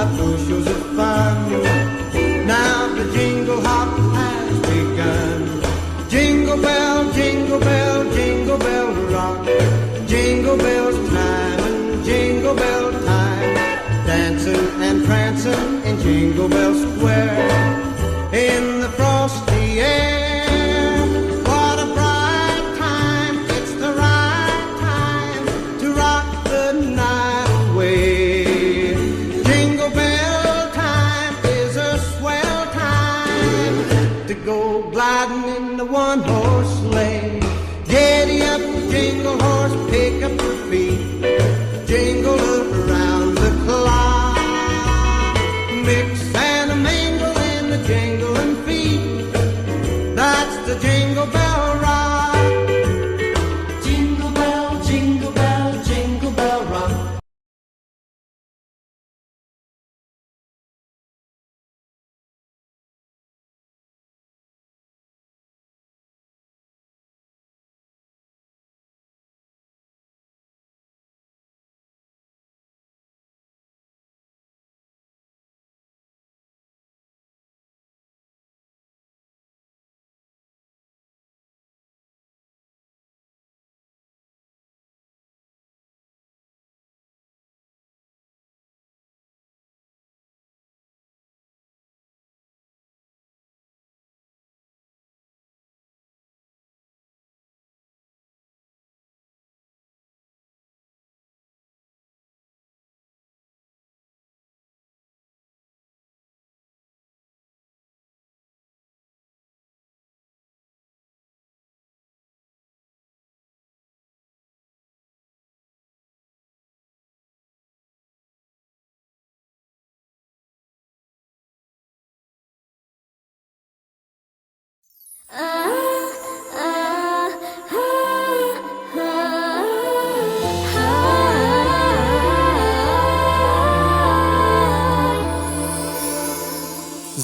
a bushels of fun. Now the jingle hop has begun. Jingle bell, jingle bell, jingle bell rock. Jingle bells time and jingle bell time. Dancing and prancing in Jingle Bell Square. In the frosty just pay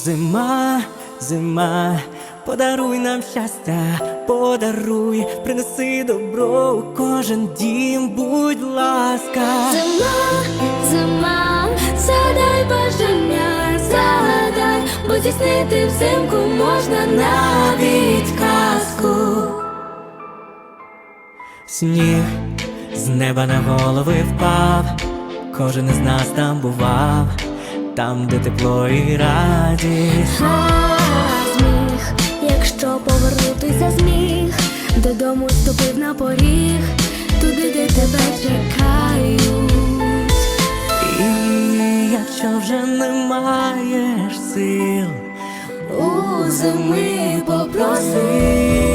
Зима, зима, подаруй нам щастя, подаруй, принеси добро у кожен дім, будь ласка. Зима, зима, загадай бажання, загадай, бо здійснити взимку можна навіть казку. Сніг з неба на голови впав, кожен із нас там бував, там, де тепло і радість. А зміг, якщо повернутися зміг, додому ступив на поріг, туди, де тебе чекають. І якщо вже не маєш сил, У зими попроси.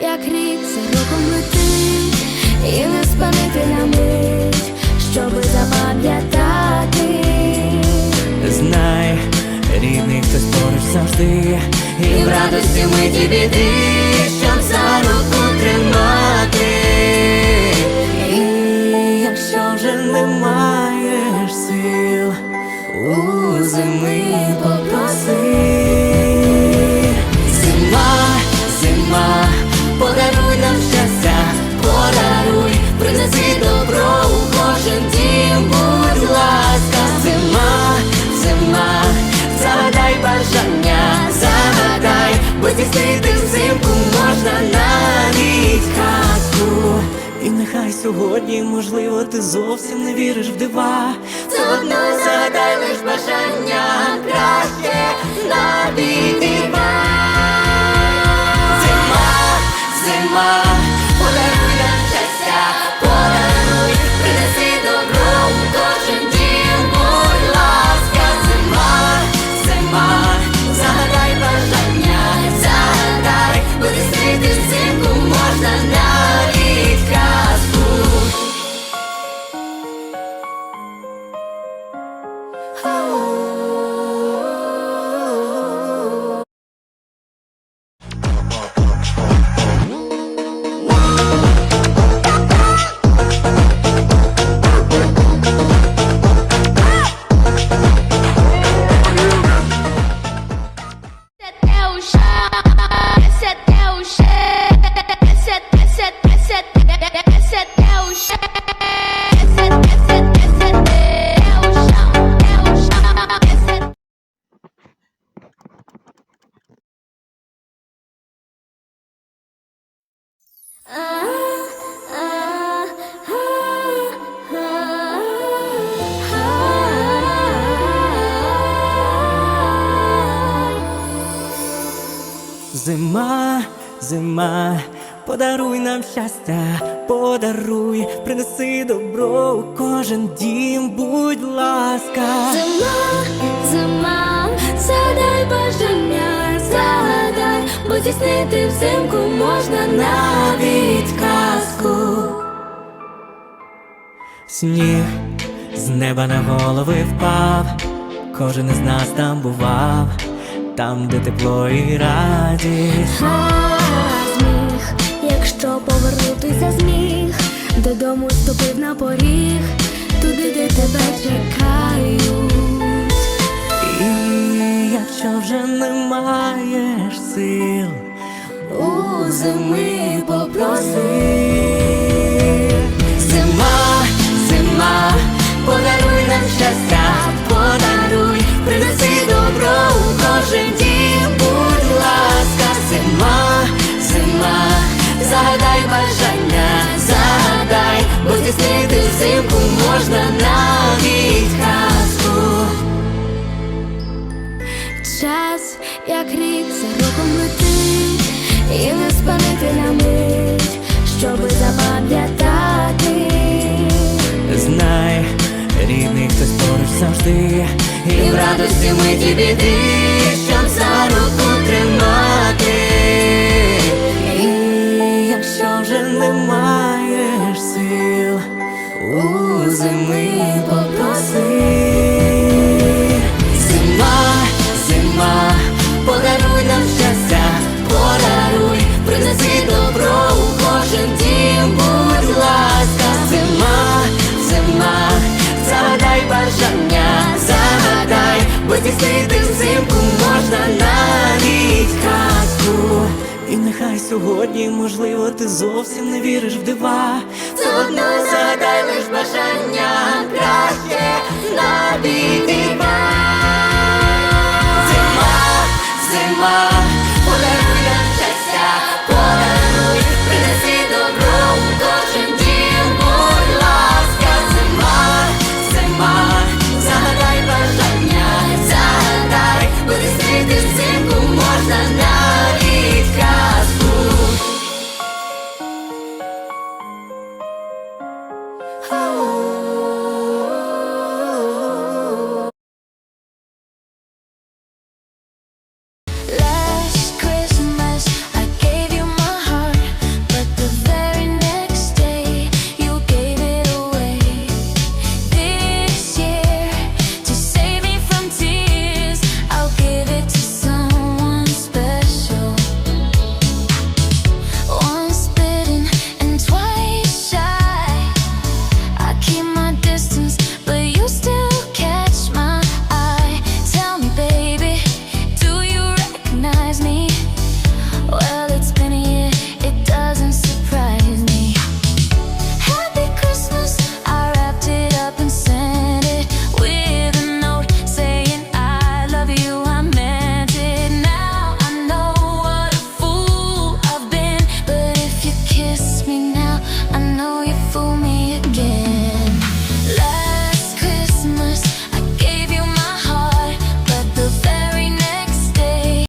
Як рік за роком летить, і не спинити на мить, щоби запам'ятати. Знай, рідний хтось поруч завжди, і в радості миті біди, щоб за руку тримати. І якщо вже не маєш сил, у зими сьогодні, можливо, ти зовсім не віриш в дива. Це одно загадай лиш бажання краще навіть Зима, подаруй нам щастя, подаруй, принеси добро у кожен дім, будь ласка. Зима, зима, загадай бажання, загадай, бо здійснити взимку можна навіть казку. Сніг з неба на голови впав, кожен із нас там бував, там, де тепло і радість. Зміг, якщо повернутися зміг, додому ступив на поріг, туди, де тебе чекають. І якщо вже не маєш сил, У зими попроси. Зима, зима, подаруй нам щастя, і в радості миті біди, щоб за руку тримати. І якщо вже не маєш сил, у зими попроси. Здійснити взимку можна навіть казку. І нехай сьогодні, можливо, ти зовсім не віриш в дива. Все одно загадай лиш бажання краще навіть дива. Зима, зима, подаруй нам щастя, подаруй, принеси добро